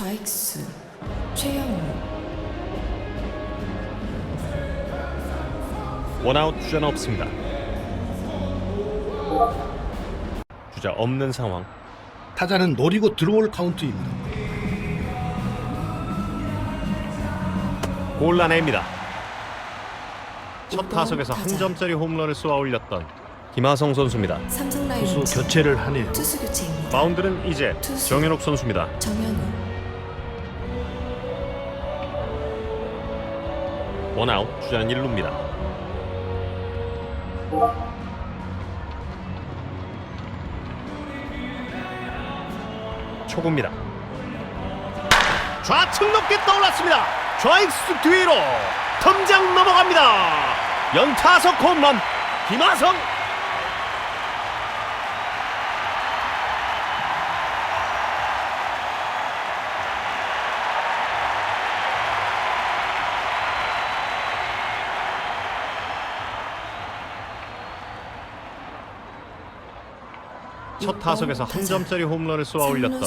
좌익수 최영우 원아웃 주자는 없습니다. 주자 없는 상황. 타자는 노리고 들어올 카운트입니다. 골라냅니다. 첫 타석에서 한 타자. 점짜리 홈런을 쏘아 올렸던 김하성 선수입니다. 삼성 투수 라이온즈 교체를 하네요. 투수 교체입니다. 마운드는 이제 투수. 정현욱 선수입니다. 정현우 원아웃 주자는 1루입니다. 초구입니다. 좌측 높게 떠올랐습니다. 좌익수 뒤로 덤장 넘어갑니다. 연타석 홈런 김하성 첫 타석에서 한 점짜리 홈런을 쏘아 올렸던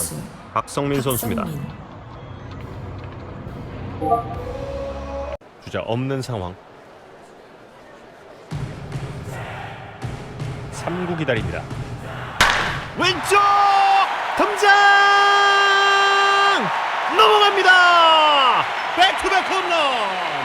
박성민 선수입니다. 주자 없는 상황. 3구 기다립니다. 왼쪽 덤장 넘어갑니다. 백투백 홈런.